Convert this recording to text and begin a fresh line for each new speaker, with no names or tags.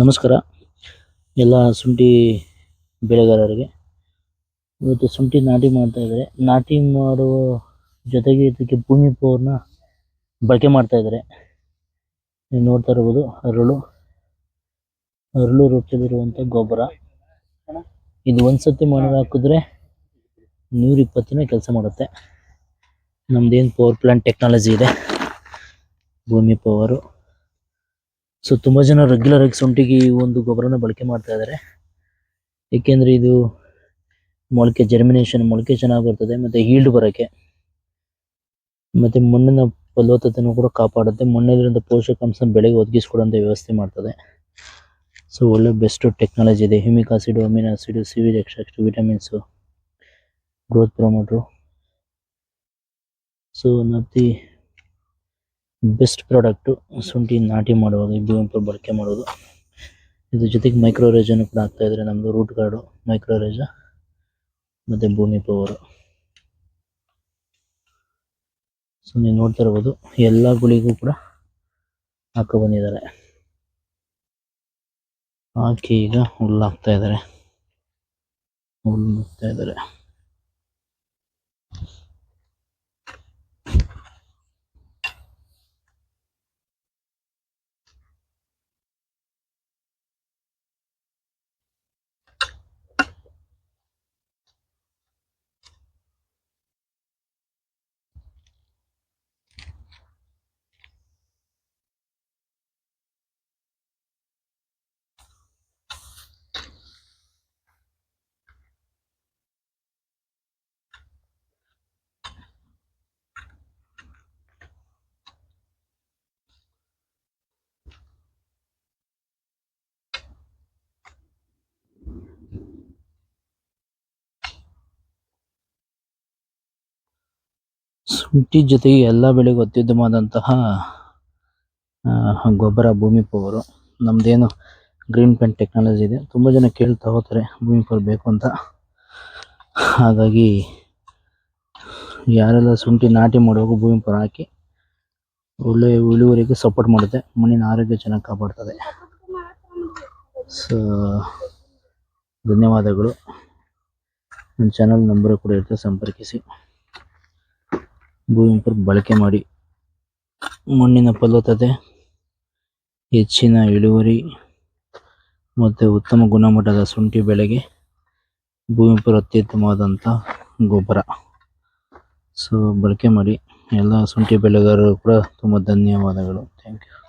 ನಮಸ್ಕಾರ. ಎಲ್ಲ ಶುಂಠಿ ಬೆಳೆಗಾರರಿಗೆ. ಇವತ್ತು ಶುಂಠಿ ನಾಟಿ ಮಾಡ್ತಾ ಇದ್ದಾರೆ. ನಾಟಿ ಮಾಡುವ ಜೊತೆಗೆ ಇದಕ್ಕೆ ಭೂಮಿ ಪವರ್ನ ಬಳಕೆ ಮಾಡ್ತಾ ಇದ್ದಾರೆ. ನೀವು ನೋಡ್ತಾ ಇರ್ಬೋದು, ಅರಳು. ಅರಳು ರೂಪದಲ್ಲಿರುವಂಥ ಗೊಬ್ಬರ. ಇದು ಒಂದ್ಸತಿ ಮಣ್ಣು ಹಾಕಿದ್ರೆ ನೂರಿಪ್ಪತ್ತನೇ ಕೆಲಸ ಮಾಡುತ್ತೆ. ನಮ್ದೇನು ಪವರ್ ಪ್ಲಾಂಟ್ ಟೆಕ್ನಾಲಜಿ ಇದೆ. ಭೂಮಿ ಪವರು. ಸೊ ತುಂಬಾ ಜನ ರೆಗ್ಯುಲರ್ ಆಗಿ ಸೊಂಟಿಗೆ ಈ ಒಂದು ಗೊಬ್ಬರನ ಬಳಕೆ ಮಾಡ್ತಾ ಇದ್ದಾರೆ ಏಕೆಂದ್ರೆ ಇದು ಮೊಳಕೆ ಜರ್ಮಿನೇಷನ್ ಮೊಳಕೆ ಚೆನ್ನಾಗಿ ಬರ್ತದೆ, ಮತ್ತೆ ಹೀಲ್ಡ್ ಬರಕ್ಕೆ. ಮತ್ತೆ ಮಣ್ಣಿನ ಫಲವತ್ತತೆನೂ ಕೂಡ ಕಾಪಾಡುತ್ತೆ. ಮಣ್ಣಲ್ಲಿರೋ ಪೋಷಕಾಂಶ ಬೆಳೆಗೆ ಒದಗಿಸ್ಕೊಡುವಂಥ ವ್ಯವಸ್ಥೆ ಮಾಡ್ತದೆ. ಸೊ ಒಳ್ಳೆ ಬೆಸ್ಟ್ ಟೆಕ್ನಾಲಜಿ ಇದೆ. Humic acid amino acid seaweed extract vitamins growth promoter so ನದಿ ಬೆಸ್ಟ್ ಪ್ರಾಡಕ್ಟು ಶುಂಠಿ ನಾಟಿ ಮಾಡುವಾಗ ಇದು ಭೂಮಿ ಬಳಕೆ ಮಾಡೋದು ಇದ್ರ ಜೊತೆಗೆ ಮೈಕ್ರೋ ರೇಜನ್ನು ಕೂಡ ಹಾಕ್ತಾ ಇದ್ದಾರೆ ನಮ್ಮದು ರೂಟ್ ಗಾರ್ಡು ಮೈಕ್ರೋರೇಜ ಮತ್ತು ಭೂಮಿ ಪವರು ಸೊ ನೀವು ನೋಡ್ತಾ ಇರ್ಬೋದು, ಎಲ್ಲ ಗುಳಿಗೂ ಕೂಡ ಹಾಕೊ ಬಂದಿದ್ದಾರೆ. ಹಾಕಿ ಈಗ ಹುಲ್ಲು ಹಾಕ್ತಾ ಇದ್ದಾರೆ. ಹುಲ್ಲು ಹಾಕ್ತಾ ಇದ್ದಾರೆ. ಶುಂಠಿ ಜೊತೆಗೆ ಎಲ್ಲ ಬೆಳೆಗೂ ಅತ್ಯುತ್ತಮವಾದಂತಹ ಗೊಬ್ಬರ ಭೂಮಿ ಪವರು ನಮ್ಮದೇನು ಗ್ರೀನ್ ಪೆಂಟ್ ಟೆಕ್ನಾಲಜಿ ಇದೆ. ತುಂಬ ಜನ ಕೇಳ್ತಾ ಹೋಗ್ತಾರೆ ಭೂಮಿ ಪವರ್ ಬೇಕು ಅಂತ. ಹಾಗಾಗಿ ಯಾರೆಲ್ಲ ಶುಂಠಿ ನಾಟಿ ಮಾಡುವಾಗ ಭೂಮಿ ಪವರ್ ಹಾಕಿ, ಒಳ್ಳೆ ಇಳುವರಿಗೆ ಸಪೋರ್ಟ್ ಮಾಡುತ್ತೆ. ಮಣ್ಣಿನ ಆರೋಗ್ಯ ಚೆನ್ನಾಗಿ ಕಾಪಾಡ್ತದೆ. ಸೊ ಧನ್ಯವಾದಗಳು. ನನ್ನ ಚಾನಲ್ ನಂಬರ್ ಕೂಡ ಇರುತ್ತೆ, ಸಂಪರ್ಕಿಸಿ. ಭೂಮಿ ಪವರ್ ಬಳಕೆ ಮಾಡಿ ಮಣ್ಣಿನ ಫಲವತ್ತತೆ, ಹೆಚ್ಚಿನ ಇಳುವರಿ ಮತ್ತು ಉತ್ತಮ ಗುಣಮಟ್ಟದ ಶುಂಠಿ ಬೆಳೆಗೆ ಭೂಮಿಪುರ ಅತ್ಯುತ್ತಮವಾದಂಥ ಗೊಬ್ಬರ. ಸೊ ಬಳಕೆ ಮಾಡಿ ಎಲ್ಲ ಶುಂಠಿ ಬೆಳೆಗಾರರು ಕೂಡ ತುಂಬ ಧನ್ಯವಾದಗಳು. Thank you